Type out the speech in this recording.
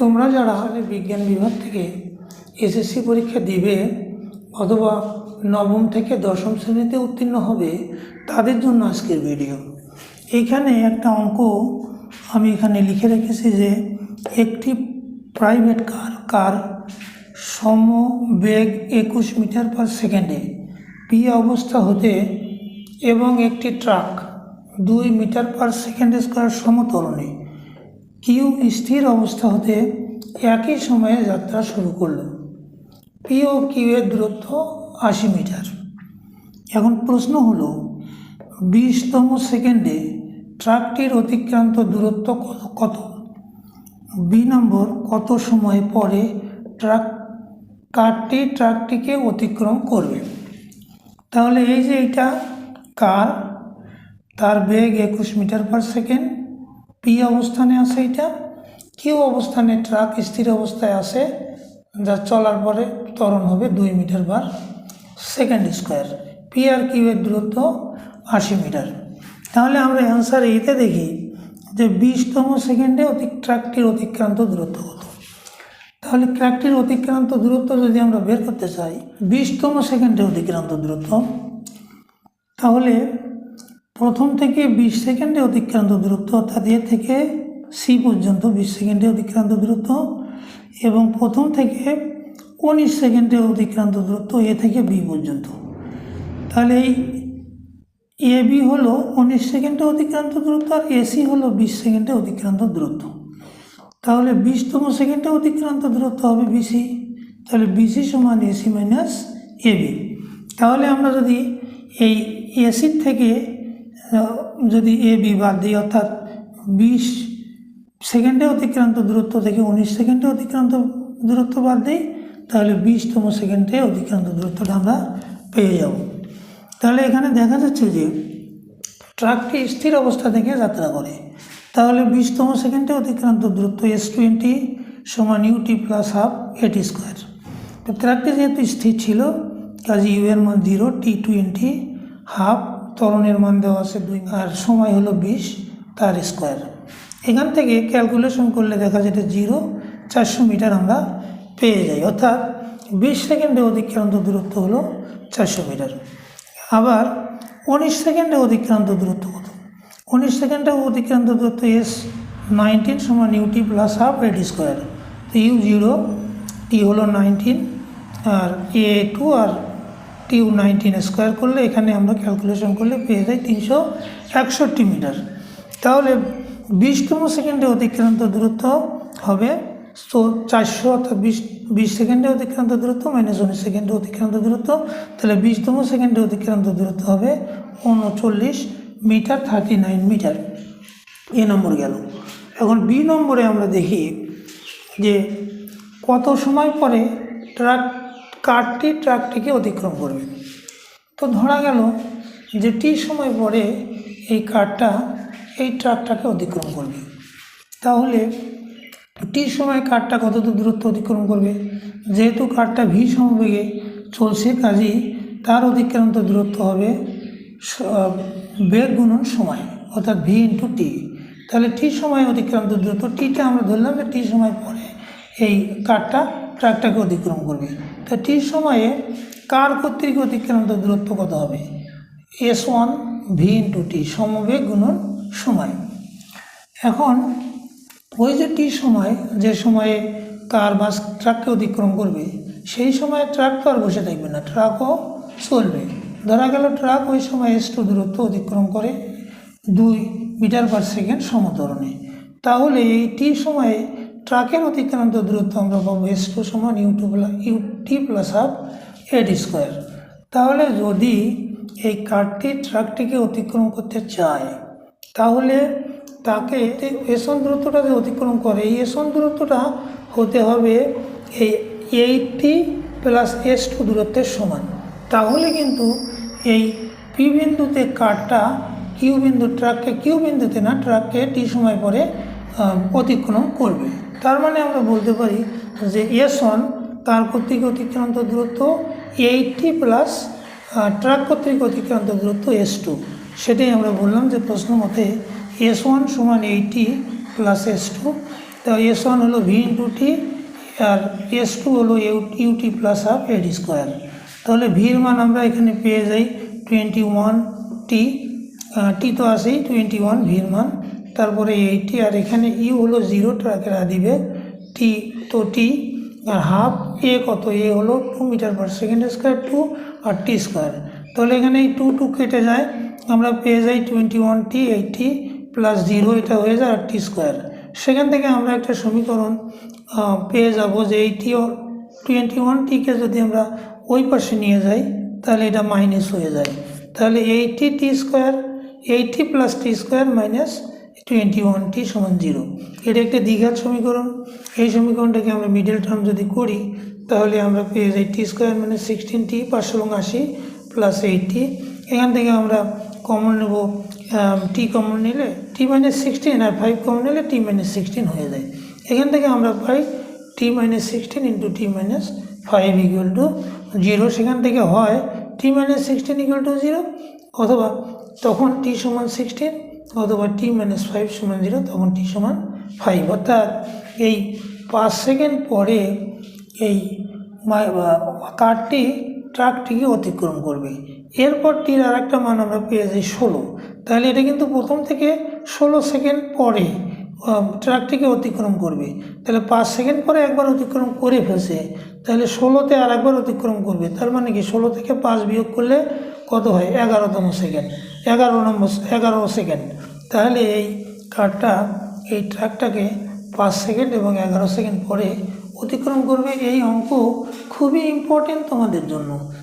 তোমরা যারা বিজ্ঞান বিভাগ থেকে এসএসসি পরীক্ষা দিবে অথবা নবম থেকে দশম শ্রেণীতে উত্তীর্ণ হবে, তাদের জন্য আজকের ভিডিও। এইখানে একটা অঙ্ক আমি এখানে লিখে রেখেছি যে একটি প্রাইভেট কার কার সম বেগ একুশ মিটার পার সেকেন্ডে পি অবস্থা হতে এবং একটি ট্রাক দুই মিটার পার সেকেন্ড স্কোয়ার সমতরণে কিউ স্থির অবস্থা হতে একই সময়ে যাত্রা শুরু করল। পি ও কিউ এর দূরত্ব আশি মিটার। এখন প্রশ্ন হলো, বিশতম সেকেন্ডে ট্রাকটির অতিক্রান্ত দূরত্ব কত? বি নম্বর, কত সময় পরে ট্রাক, কারটি ট্রাকটিকে অতিক্রম করবে? তাহলে এই যে এইটা, কার, তার বেগ একুশ মিটার পার সেকেন্ড পি অবস্থানে আছে এটা। কিউ অবস্থানে ট্রাক স্থির অবস্থায় আছে, যা চলার পরে ত্বরণ হবে দুই মিটার বার সেকেন্ড স্কোয়ার পি আর কিউয়ের দূরত্ব আশি মিটার। তাহলে আমরা অ্যান্সার এইতে দেখি যে বিশতম সেকেন্ডে অতি ট্রাকটির অতিক্রান্ত দূরত্ব কত। তাহলে ট্রাকটির অতিক্রান্ত দূরত্ব যদি আমরা বের করতে চাই, বিশতম সেকেন্ডে অতিক্রান্ত দূরত্ব, তাহলে প্রথম থেকে বিশ সেকেন্ডে অতিক্রান্ত দূরত্ব অর্থাৎ এ থেকে সি পর্যন্ত বিশ সেকেন্ডে অতিক্রান্ত দূরত্ব এবং প্রথম থেকে উনিশ সেকেন্ডে অতিক্রান্ত দূরত্ব এ থেকে বি পর্যন্ত। তাহলে এই এ বি হলো উনিশ সেকেন্ডে অতিক্রান্ত দূরত্ব আর এসি হলো বিশ সেকেন্ডে অতিক্রান্ত দূরত্ব। তাহলে বিশতম সেকেন্ডে অতিক্রান্ত দূরত্ব হবে বিসি তাহলে বিসি সমান এসি মাইনাস এবি তাহলে আমরা যদি এই এসির থেকে যদি এ বি বাদ দিই, অর্থাৎ বিশ সেকেন্ডে অতিক্রান্ত দূরত্ব থেকে উনিশ সেকেন্ডে অতিক্রান্ত দূরত্ব বাদ দিই, তাহলে বিশতম সেকেন্ডে অতিক্রান্ত দূরত্বটা আমরা পেয়ে যাব। তাহলে এখানে দেখা যাচ্ছে যে ট্রাকটি স্থির অবস্থা থেকে যাত্রা করে। তাহলে বিশতম সেকেন্ডে অতিক্রান্ত দূরত্ব এস টোয়েন্টি সমান U T plus half a t square তো ট্রাকটি যেহেতু স্থির ছিল, কাজে ইউ এর মান জিরো টি টোয়েন্টি হাফ ত্বরণের মান দেওয়া আছে দুই, আর সময় হলো বিশ, তার স্কোয়ার এখান থেকে ক্যালকুলেশন করলে দেখা যেটা জিরো চারশো মিটার আমরা পেয়ে যাই। অর্থাৎ বিশ সেকেন্ডে অতিক্রান্ত দূরত্ব হলো চারশো মিটার। আবার উনিশ সেকেন্ডে অতিক্রান্ত দূরত্ব কত? উনিশ সেকেন্ডে অতিক্রান্ত দূরত্ব এস নাইনটিন সমান u t plus half a d square তো ইউ জিরো টি হলো নাইনটিন আর এ টু আর টিউ নাইনটিন স্কোয়ার করলে এখানে আমরা ক্যালকুলেশন করলে পেয়ে যাই তিনশো একষট্টি মিটার তাহলে বিশতম সেকেন্ডে অতিক্রান্ত দূরত্ব হবে তো চারশো অর্থাৎ বিশ বিশ সেকেন্ডে অতিক্রান্ত দূরত্ব মাইনাস উনিশ সেকেন্ডে অতিক্রান্ত দূরত্ব, তাহলে বিশতম সেকেন্ডে অতিক্রান্ত দূরত্ব হবে উনচল্লিশ metre thirty nine metre A নম্বর গেল। এখন বি নম্বরে আমরা দেখি যে কত সময় পরে ট্রাক কারটি ট্রাকটিকে অতিক্রম করবে। তো ধরা গেল যে টি সময় পরে এই কারটা এই ট্রাকটাকে অতিক্রম করবে। তাহলে টি সময় কারটা কত দূরত্ব অতিক্রম করবে? যেহেতু কারটা ভি সমবেগে চলছে, কাজেই তার অতিক্রান্ত দূরত্ব হবে বেগ গুণন সময়, অর্থাৎ ভি ইন্টু টি। তাহলে টি সময় অতিক্রান্ত দূরত্ব, টিটা আমরা ধরলাম যে টি সময় পরে এই কারটা ট্রাকটাকে অতিক্রম করবে। তা টি সময়ে কার কর্তৃক অতিক্রান্ত দূরত্ব কত হবে? S one V into T সমবেগ গুণন সময়। এখন ওই যে টি সময়, যে সময়ে কার বাস ট্রাককে অতিক্রম করবে, সেই সময় ট্রাক তো আর বসে থাকবে না, ট্রাকও চলবে। ধরা গেল ট্রাক ওই সময় এস টু দূরত্ব অতিক্রম করে দুই মিটার পার সেকেন্ড সমতরণে তাহলে এই টি সময়ে ট্রাকের অতিক্রান্ত দূরত্ব আমরা পাবো এস টু সমান U two plus U T plus half a t square তাহলে যদি এই কারটি ট্রাকটিকে অতিক্রম করতে চায়, তাহলে তাকে এসন দূরত্বটা যে অতিক্রম করে। এই এসন দূরত্বটা হতে হবে এই এইটটি প্লাস এস টু দূরত্বের সমান। তাহলে কিন্তু এই পি বিন্দুতে কারটা কিউ বিন্দু, ট্রাককে কিউ বিন্দুতে না, ট্রাককে টি সময় পরে অতিক্রম করবে। তার মানে আমরা বলতে পারি যে এস ওয়ান তার কর্তৃক অতিক্রান্ত দূরত্ব এইটটি প্লাস ট্রাক কর্তৃক অতিক্রান্ত দূরত্ব এস টু। সেটাই আমরা বললাম যে প্রশ্ন মতে এস ওয়ান সমান এইটি প্লাস এস টু। তো এস ওয়ান হলো ভি ইন্টু টি, আর এস টু হলো U T plus half a t square. তাহলে ভির মান আমরা এখানে পেয়ে যাই টোয়েন্টি ওয়ান টি টি তো আসেই টোয়েন্টি ওয়ান ভির মান। তারপরে এইটি, আর এখানে ই হলো জিরো ট্রাকের দিবে টি তো টি আর হাফ এ কত? এ হলো two metre per second square two আর টি স্কোয়ার তাহলে এখানে এই টু টু কেটে যায়, আমরা পেয়ে যাই twenty one T eighty plus zero এটা হয়ে যায় আর টি স্কোয়ার সেখান থেকে আমরা একটা সমীকরণ পেয়ে যাব যে এইটি টোয়েন্টি ওয়ান টিকে যদি আমরা ওই পাশে নিয়ে যাই, তাহলে এটা মাইনাস হয়ে যায়। তাহলে eighty T square eighty plus T square minus twenty one T সমান জিরো এটা একটা দীঘার সমীকরণ। এই সমীকরণটাকে আমরা মিডল টার্ম যদি করি, তাহলে আমরা পেয়ে যাই টি স্কোয়ার মানে সিক্সটিন টি পাঁচশো এবং আশি প্লাস এইটি এখান থেকে আমরা কমন নেব টি কমন নিলে টি মাইনাস সিক্সটিন আর ফাইভ কমন নিলে টি মাইনাস সিক্সটিন হয়ে যায়। এখান থেকে আমরা পাই T minus sixteen into T minus five equal to zero সেখান থেকে হয় T minus sixteen equal to zero অথবা তখন টি সমান সিক্সটিন অথবা টি মাইনাস ফাইভ সমান জিরো তখন টি সমান ফাইভ অর্থাৎ এই পাঁচ সেকেন্ড পরে এই কারটি ট্রাকটিকে অতিক্রম করবে। এরপর টির আর একটা মান আমরা পেয়ে যাই ষোলো। তাহলে এটা কিন্তু প্রথম থেকে ষোলো সেকেন্ড পরে ট্রাকটিকে অতিক্রম করবে। তাহলে পাঁচ সেকেন্ড পরে একবার অতিক্রম করে ফেলছে। তাহলে ষোলোতে আর একবার অতিক্রম করবে। তার মানে কি? ষোলো থেকে পাঁচ বিয়োগ করলে কত হয়? এগারোতম সেকেন্ড। এগারো নম্বর এগারো সেকেন্ড। তাহলে এই কারটা, এই ট্রাকটাকে পাঁচ সেকেন্ড এবং এগারো সেকেন্ড পরে অতিক্রম করবে। এই অঙ্ক খুবই ইম্পর্টেন্ট তোমাদের জন্য।